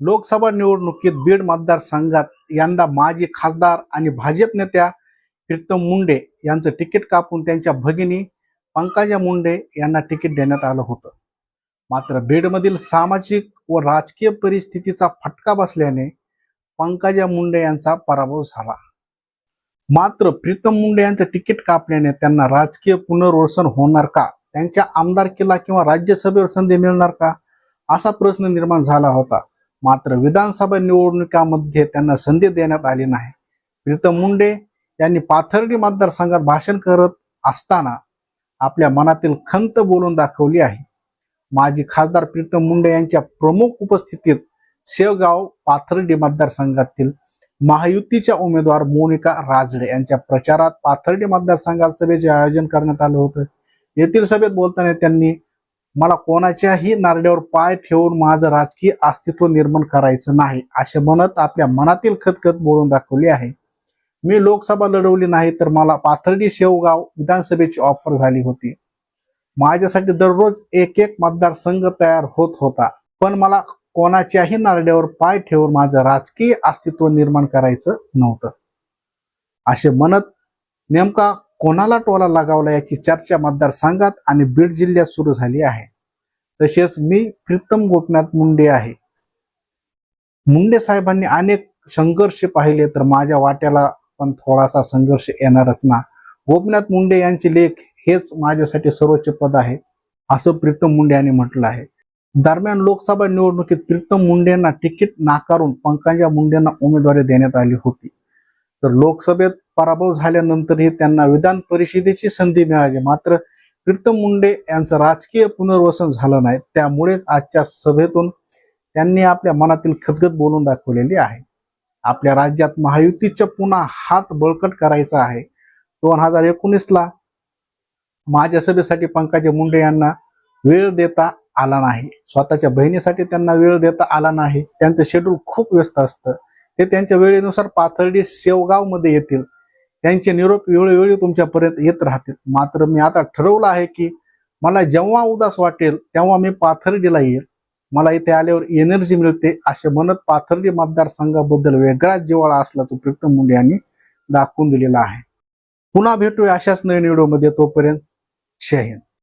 लोकसभा निवडणुकीत बीड मतदारसंघात यंदा माजी खासदार आणि भाजप नेत्या प्रीतम मुंडे यांचं तिकीट कापून त्यांच्या भगिनी पंकजा मुंडे यांना तिकीट देण्यात आलं होतं. मात्र बीडमधील सामाजिक व राजकीय परिस्थितीचा फटका बसल्याने पंकजा मुंडे यांचा पराभव झाला. मात्र प्रीतम मुंडे यांचं तिकीट कापल्याने त्यांना राजकीय पुनर्वसन होणार का? त्यांच्या आमदारकीला किंवा राज्यसभेवर संधी मिळणार का? असा प्रश्न निर्माण झाला होता. मात्र विधानसभा निवडणुकामध्ये त्यांना संधी देण्यात आली नाही. प्रीतम मुंडे यांनी पाथर्डी मतदारसंघात भाषण करत असताना आपल्या मनातील खंत बोलून दाखवली आहे. माजी खासदार प्रीतम मुंडे यांच्या प्रमुख उपस्थितीत सेवगाव पाथर्डी मतदारसंघातील महायुतीच्या उमेदवार मोनिका राजडे यांच्या प्रचारात पाथर्डी मतदारसंघात सभेचे आयोजन करण्यात आलं होतं. येथील सभेत बोलताना त्यांनी मला कोणाच्याही नारड्यावर पाय ठेवून माझं राजकीय अस्तित्व निर्माण करायचं नाही असे म्हणत आपल्या मनातील खतखत बोलून दाखवली आहे. मी लोकसभा लढवली नाही तर मला पाथर्डी शेवगाव विधानसभेची ऑफर झाली होती. माझ्यासाठी दररोज एक एक मतदारसंघ तयार होत होता पण मला कोणाच्याही नारड्यावर पाय ठेवून माझं राजकीय अस्तित्व निर्माण करायचं नव्हतं. असे म्हणत नेमका कोणाला टोला लगावला याची चर्चा मतदारसंघात आणि बीड जिल्ह्यात सुरू झाली आहे. तसेच मी प्रीतम गोपनाथ मुंडे आहे. मुंडे साहेबांनी अनेक संघर्ष पाहिले तर माझ्या वाट्याला पण थोडासा संघर्ष येणारच ना. गोपनाथ मुंडे यांचे लेख हेच माझ्यासाठी सर्वोच्च पद आहे असं प्रीतम मुंडे यांनी म्हटलं आहे. दरम्यान लोकसभा निवडणुकीत प्रीतम मुंडेंना तिकीट नाकारून पंकजा मुंडेंना उमेदवारी देण्यात आली होती. तर लोकसभेत पराभव झाल्यानंतरही त्यांना विधान परिषदेची संधी मिळाली. मात्र प्रीतम मुंडे यांचं राजकीय पुनर्वसन झालं नाही. त्यामुळेच आजच्या सभेतून त्यांनी आपल्या मनातील खदखद बोलून दाखवलेली आहे. आपल्या राज्यात महायुतीच्या पुन्हा हात बळकट करायचा आहे. दोन हजार एकोणीसला माझ्या सभेसाठी पंकजा मुंडे यांना वेळ देता आला नाही. स्वतःच्या बहिणीसाठी त्यांना वेळ देता आला नाही. त्यांचं शेड्यूल खूप व्यस्त असतं. ते त्यांच्या वेळेनुसार पाथर्डी शेवगावमध्ये येतील. त्यांचे निरोप वेळोवेळी तुमच्यापर्यंत येत राहतील. मात्र मी आता ठरवलं आहे की मला जेव्हा उदास वाटेल तेव्हा मी पाथर्डीला येईल. मला इथे आल्यावर एनर्जी मिळते असे म्हणत पाथर्डी मतदारसंघाबद्दल वेगळाच जिव्हाळा असल्याचं प्रीतम मुंडे यांनी दाखवून दिलेला आहे. पुन्हा भेटूया अशाच नवीन व्हिडिओमध्ये. तोपर्यंत शहीन